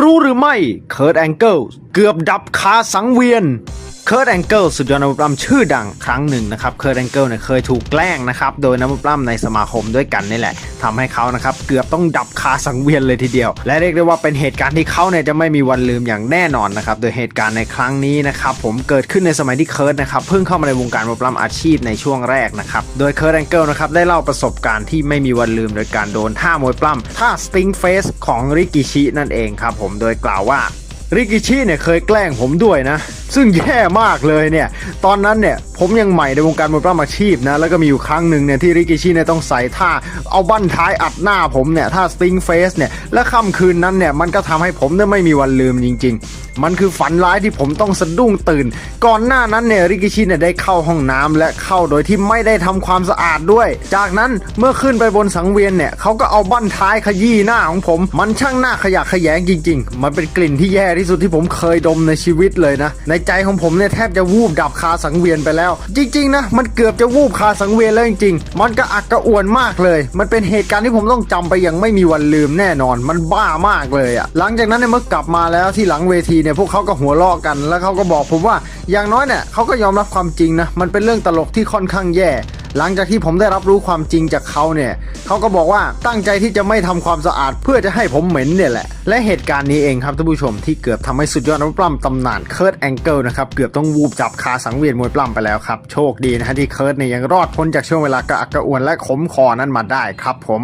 รู้หรือไม่เคิร์ดแองเกิลเกือบดับคาสังเวียน เคิร์ a แองเกิลสุดยอดนักมวยปล้ำชื่อดังครั้งหนึ่งนะครับเคิร์ a แองเกิลเนี่ยเคยถูกแกล้งนะครับโดยนักมวยปล้ำในสมาคมด้วยกันนี่แหละทำให้เขานะครับเกือบต้องดับคาสังเวียนเลยทีเดียว และเรียกได้ว่าเป็นเหตุการณ์ที่เขาเนี่ยจะไม่มีวันลืมอย่างแน่นอนนะครับโดยเหตุการณ์ในครั้งนี้นะครับผมเกิดขึ้นในสมัยที่เคิร์ดนะครับเพิ่งเข้ามาในวงการมวยปล้ำอาชีพในช่วงแรกนะครับโดยเคิร์ a แองเกิลนะครับได้เล่าประสบการณ์ที่ไม่มีวันลืมโดยการโดนท่ามวยปล้ำท่าสติงเฟสของริกิชินั่นเองครับผมโดยกล่าวว่าริกิชิเนี่ยเคยแกล้งผมด้วยนะ ซึ่งแย่มากเลยเนี่ย ตอนนั้นเนี่ยผมยังใหม่ในวงการมวยปล้ำอาชีพนะ แล้วก็มีอยู่ครั้งหนึ่งเนี่ยที่ริกิชิเนี่ยต้องใส่ท่าเอาบั้นท้ายอัดหน้าผมเนี่ยท่าสติงเฟสเนี่ย และค่ำคืนนั้นเนี่ยมันก็ทำให้ผมเนี่ยไม่มีวันลืมจริง ๆมันคือฝันร้ายที่ผมต้องสะดุ้งตื่น ก่อนหน้านั้นเนี่ยริกิชิเนี่ยได้เข้าห้องน้ำและเข้าโดยที่ไม่ได้ทำความสะอาดด้วย จากนั้นเมื่อขึ้นไปบนสังเวียนเนี่ยเขาก็เอาบั้นท้ายขยี้หน้าของผม มันช่างหน้าขยะขยงจริง ๆ มันเป็นกลิ่นที่แย่ที่สุดที่ผมเคยดมในชีวิตเลยนะ ในใจของผมเนี่ยแทบจะวูบดับคาสังเวียนไปแล้ว จริง ๆ นะ มันเกือบจะวูบคาสังเวียนแล้วจริงๆ มันก็อักกระอ่วนมากเลย มันเป็นเหตุการณ์ที่ผมต้องจำไปอย่างไม่มีวันลืมแน่นอน มันบ้ามากเลยอะหลังจากนั้นเนี่ยเมื่อกลับมาแล้วที่หลังเวทีเนี่ยพวกเขาก็หัวเราะกัน แล้วเขาก็บอกผมว่าอย่างน้อยเนี่ยเขาก็ยอมรับความจริงนะมันเป็นเรื่องตลกที่ค่อนข้างแย่ หลังจากที่ผมได้รับรู้ความจริงจากเขาเนี่ยเขาก็บอกว่าตั้งใจที่จะไม่ทำความสะอาดเพื่อจะให้ผมเหม็นเนี่ยแหละ และเหตุการณ์นี้เองครับท่านผู้ชมที่เกือบทำให้สุดยอดนักปล้ำตำนานเคิร์ตแองเกิลนะครับเกือบต้องวูบจับคาสังเวียนมวยปล้ำไปแล้วครับโชคดีนะฮะที่เคิร์เนี่ยยังรอดพ้นจากช่วงเวลากระอักกระอ่วนและขมคอนั้นมาได้ครับผม